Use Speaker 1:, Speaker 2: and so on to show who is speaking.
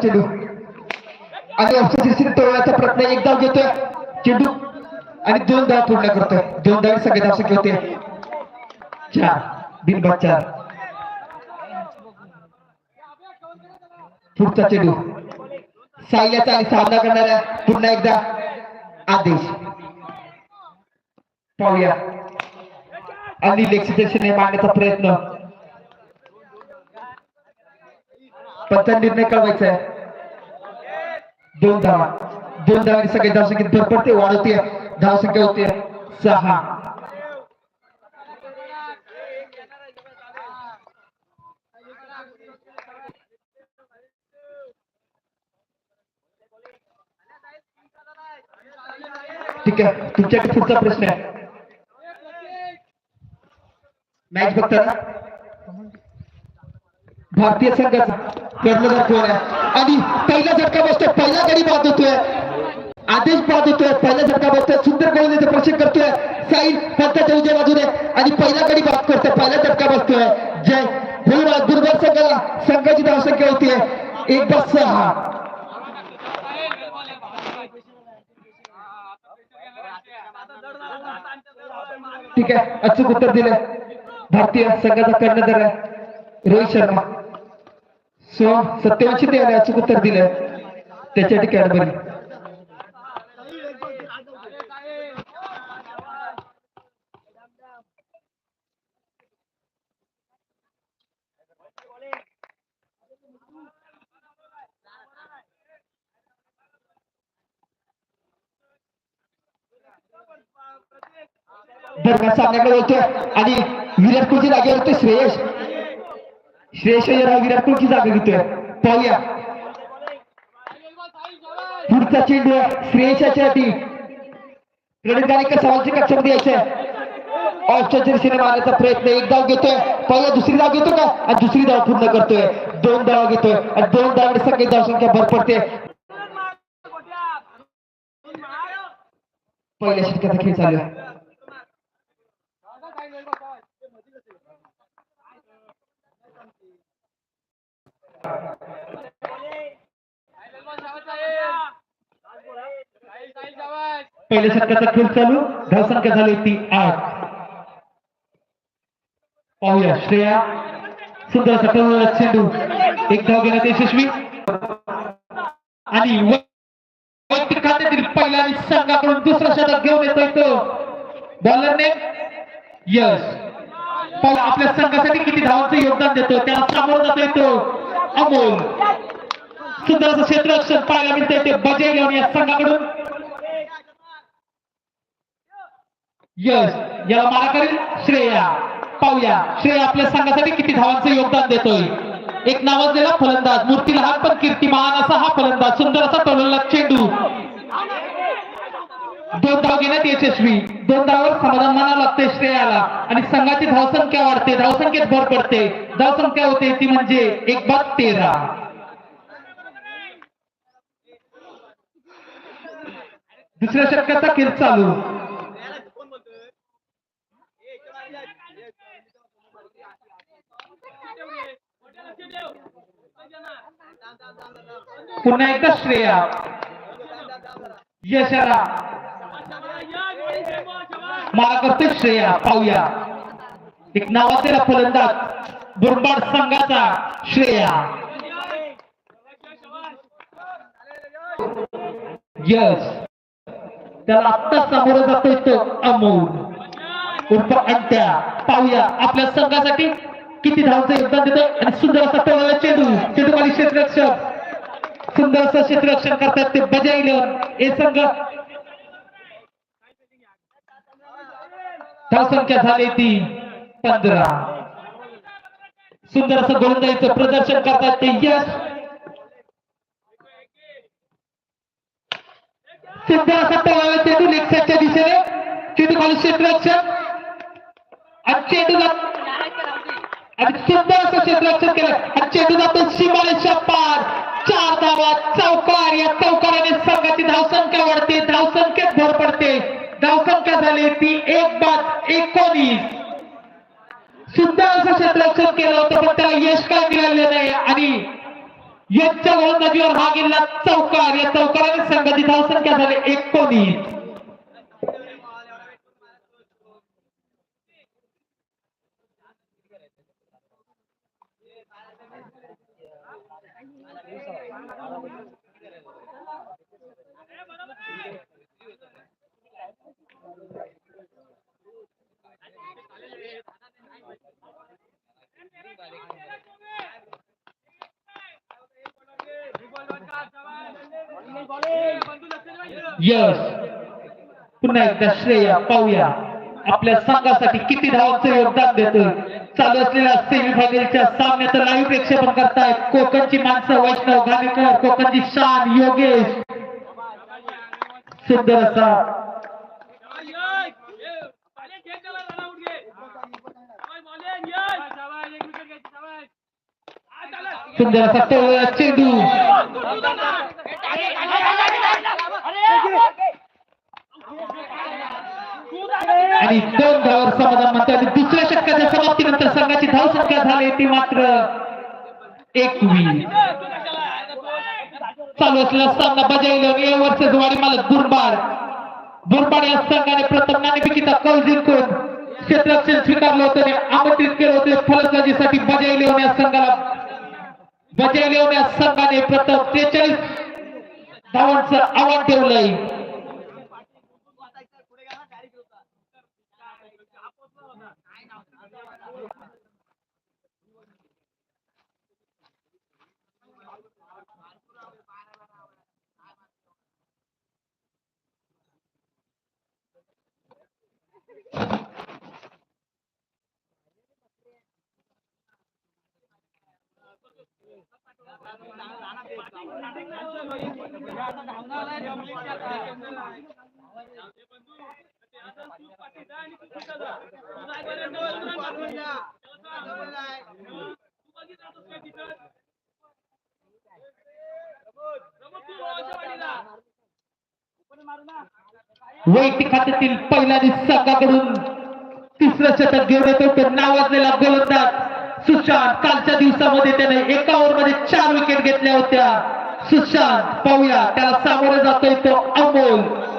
Speaker 1: चेंडू. आणि तोडण्याचा प्रयत्न एक धाव घेतोय. चेंडू. आणि दोन धाव पूर्ण करतोय. दोन धाव सगळे धाव शक्य होते चार बिनबाद चार. पुढचा चेंडू. सायल्याचा आणि सामना करणाऱ्या पुन्हा एकदा आदेश. पाहूया. आणि लेक्सिटेशनने मांडण्याचा प्रयत्न. पंचा निर्णय कळवायचा आहे दोन धावा दोन धावांनी सगळे धावसंख्येत भर पडते वाढवते होते सहा ठीक आहे तुमच्याकडे पुढचा प्रश्न आहे मॅच भारतीय संघाचा. कर्णधार कोण आहे? आणि पहिला झटका बसतोय पहिला गडी बाद होतोय. आदेश बाद होतोय पहिला झटका बसतोय. सुंदर गोलंदाजीचं प्रशिक्षण करतोय. साईल पंताच्या उजव्या बाजूने आणि पहिला गडी बाद करतोय पहिला झटका बसतोय. जय भुईमा दुर्बल संघाला संघाची धावसंख्या होती एक बस सहा. ठीक आहे अचूक उत्तर दिलं भारतीय संघाचा कर्णधार आहे रोहित शर्मा. सो सत्याऐंशी ते आले अचूक उत्तर दिलं त्याच्या ठिकाणी बरी सामन्याकडे होतोय आणि विराट कोहली जागेवर होते श्रेयस. हा विराट जागा घेतोय पाहूया पुढचा चेंडू श्रेयशाच्या टी गणितगाने का सवालची कक्षामध्ये यायचंय ऑफच्या दिशेने प्रयत्न एक धाव घेतोय पहिला दुसरी धाव घेतो का दुसरी धाव पूर्ण करतोय दोन धाव घेतोय आणि दोन धाव सगळी धाव संख्या भर पडते पहिल्या षटकाचा खेळ चालू पहिल्या षटकाचा खेळ चालू. धावसंख्या झाली होती आठ. पाहूया श्रेया सुंदर असा चेंडू. एक धाव घेण्यात यशस्वी. आणि वैयक्तिक खात्यातील पहिला आणि संघाकडून दुसरा शतक घेऊन येतोय तो बॉलरने यश पाहू आपल्या संघासाठी किती धावांचं योगदान देतो त्या सामोरं जातो येतो अमोल. सुंदर असं क्षेत्ररक्षण पाहायला मिळतंय ते बजे घेऊन या संघाकडून. यश याला मारा करेल श्रेया. पाहूया श्रेया आपल्या संघासाठी किती धावांचं योगदान देतोय. एक नावाजलेला फलंदाज मूर्तीला हात पण कीर्तिमान असा हा फलंदाज सुंदर असा टोललेला चेंडू. दोन धाव घेण्यात यशस्वी. दोन धावावर समाधान मानावं लागते श्रेयाला. आणि संघाची धावसंख्या वाढते. धावसंख्येत भर पडते. धावसंख्या होते ती म्हणजे एक बाद तेरा. दुसऱ्या षटकाचा खेळ चालू. पुन्हा एकदा श्रेया. यशरा मार्गदर्शक श्रेया पाहूया. एक नावाचा फलंदाज बुरबाड संघाचा श्रेया. यस त्याला आत्ता सामोरं जातो तो अमोल. उर्फ अंत्या. पाहूया. आपल्या संघासाठी किती धावचं योगदान देतो आणि सुंदर असा टोळाला चेंडू. चेंडूवाली क्षेत्ररक्षक. सुंदर असं क्षेत्ररक्षण करतात ते बजाई इलेव्हन हे संघ धावसंख्या झाली ती पंधरा. सुंदर असं गोलंदाजीचं प्रदर्शन करतात ते यश. सुंदर असं टोळाला चेंडू लेक्सच्या दिशेने. चेंडू कॉलेज क्षेत्ररक्षण आणि चेंडूला आणि सुंदर असं क्षेत्ररक्षण केलं. आणि चेंडू जातो सीमारेषा पार. चार धावा चौकार या चौकाराने संघाची धावसंख्या वाढते धावसंख्येत भर पडते धावसंख्या झाली ती एक बाद एकोणीस. सुद्धा असं क्षेत्ररक्षण केलं होतं पण त्याला यश काय मिळाले नाही. आणि यांच्या गोलंदाजीवर हा गेला चौकार या चौकाराने संघाची धावसंख्या झाली एकोणीस. यश पुन्हा एकदा श्रेय पाहूया आपल्या संघासाठी किती धावांचं योगदान देतोय चालू असलेल्या सेमीफायनलच्या सामन्याचं लाईव्ह प्रेक्षेपण करतायत कोकणची माणसं वैष्णव घाणेकर कोकणची शान योगेश सुंदर असा सुंदर असा टोळा चेंडू आणि दोन धावर समाधान मानतो आणि दुसऱ्या षटकाच्या समाप्तीनंतर संघाची धाव संख्या झाली ती मात्र एकवीस चालू असलेला सामना बजावला या वर्षाच वाडी मला दुर्बाड दुर्बाड या संघाने प्रथम नाणेपिकीचा कौल जिंकून क्षेत्ररक्षण स्वीकारलं होतं आणि आमंत्रित केलं होतं. फलंदाजीसाठी बजावले या संघाला बजावले या संघाने प्रथम त्रेचाळीस धावांचं आव्हान ठेवलंय वैयक्तिक खात्यातील पहिल्या संघाकडून तिसरं शतक घेऊन येतो तो नावाजलेला गोलंदाज सुशांत कालच्या दिवसामध्ये त्याने एका ओव्हरमध्ये चार विकेट घेतल्या होत्या. सुशांत पाहूया त्याला सामोरे जातोय तो अमोल.